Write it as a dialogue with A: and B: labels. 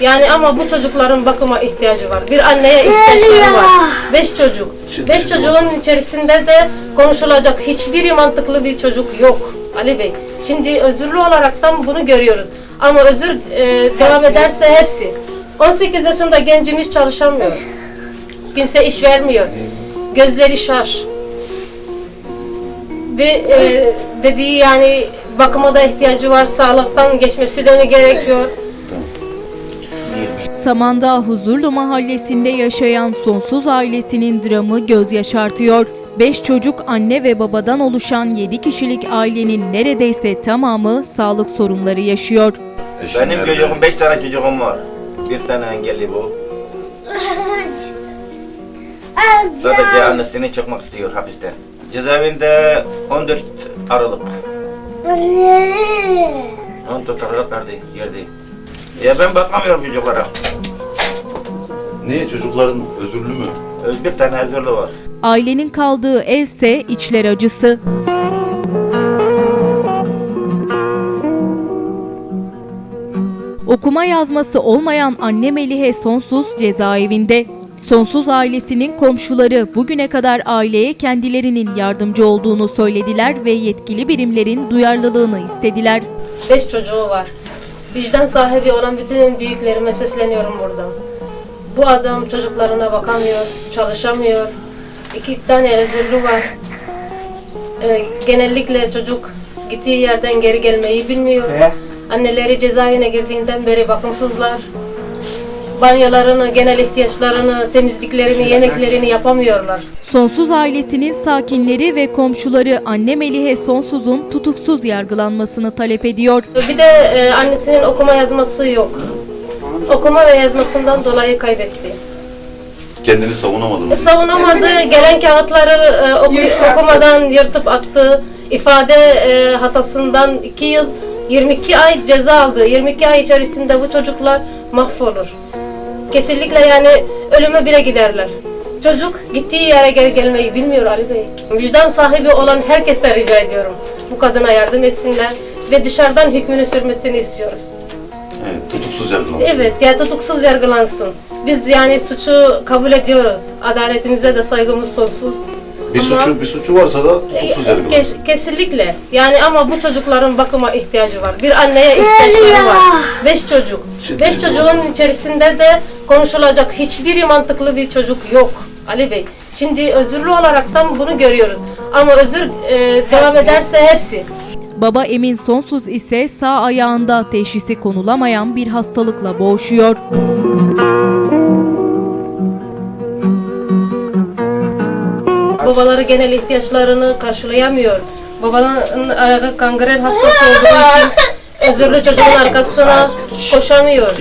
A: Yani ama bu çocukların bakıma ihtiyacı var. Bir anneye ihtiyaçları var. Beş çocuk. Beş çocuğun içerisinde de konuşulacak hiçbir mantıklı bir çocuk yok Ali Bey. Şimdi özürlü olaraktan bunu görüyoruz. Ama özür e, devam ederse hepsi. 18 yaşında gencimiz çalışamıyor. Kimse iş vermiyor. Gözleri şaş. Ve e, dediği yani bakıma da ihtiyacı var. Sağlıktan geçmesi de mi gerekiyor?
B: Samandağ Huzurlu Mahallesi'nde yaşayan sonsuz ailesinin dramı göz yaşartıyor. 5 çocuk anne ve babadan oluşan 7 kişilik ailenin neredeyse tamamı sağlık sorunları yaşıyor.
C: Benim çocuğum, beş tane çocuğum var. Bir tane engelli bu. Sadece annesini çıkmak istiyor hapisten. Cezaevinde 14 Aralık. 14 Aralık verdi, yerdi. Ya ben bakamıyorum çocuklara.
D: Niye çocukların özürlü mü?
C: Bir tane özürlü var.
B: Ailenin kaldığı evse içler acısı. Okuma yazması olmayan anne Melihe Sonsuz cezaevinde. Sonsuz ailesinin komşuları bugüne kadar aileye kendilerinin yardımcı olduğunu söylediler ve yetkili birimlerin duyarlılığını istediler.
A: Beş çocuğu var. Vicdan sahibi olan bütün büyüklerime sesleniyorum buradan. Bu adam çocuklarına bakamıyor, çalışamıyor. İki tane özürlü var. Ee, genellikle çocuk gittiği yerden geri gelmeyi bilmiyor. Anneleri cezaevine girdiğinden beri bakımsızlar. Banyolarını, genel ihtiyaçlarını, temizliklerini, yemeklerini yapamıyorlar.
B: Sonsuz ailesinin sakinleri ve komşuları anne Melihe Sonsuz'un tutuksuz yargılanmasını talep ediyor.
A: Bir de e, annesinin okuma yazması yok. Okuma ve yazmasından dolayı kaybetti.
D: Kendini savunamadı mı?
A: Savunamadı, gelen kağıtları e, oku- okumadan yırtıp attı. İfade e, hatasından 2 yıl 22 ay ceza aldı. 22 ay içerisinde bu çocuklar mahvolur. Kesinlikle yani ölüme bile giderler. Çocuk gittiği yere geri gelmeyi bilmiyor Ali Bey. Vicdan sahibi olan herkese rica ediyorum. Bu kadına yardım etsinler ve dışarıdan hükmünü sürmesini istiyoruz.
D: Evet, tutuksuz yargılandı.
A: Evet, ya tutuksuz yargılansın. Biz yani suçu kabul ediyoruz. Adaletimize de saygımız sonsuz.
D: Bir
A: Ama-
D: suçu bir suçu varsa da tutuksuz yargılandı.
A: Kes- kesinlikle. Yani ama bu çocukların bakıma ihtiyacı var. Bir anneye ihtiyaçları var. Beş çocuk.
D: Şimdi
A: Beş
D: bu-
A: çocuğun içerisinde de konuşulacak hiçbir mantıklı bir çocuk yok Ali Bey. Şimdi özürlü olaraktan bunu görüyoruz. Ama özür e, devam ederse hepsi.
B: Baba Emin Sonsuz ise sağ ayağında teşhisi konulamayan bir hastalıkla boğuşuyor.
A: Babaları genel ihtiyaçlarını karşılayamıyor. Babanın ayağı kangren hastası olduğu için özürlü çocuğun arkasına koşamıyor.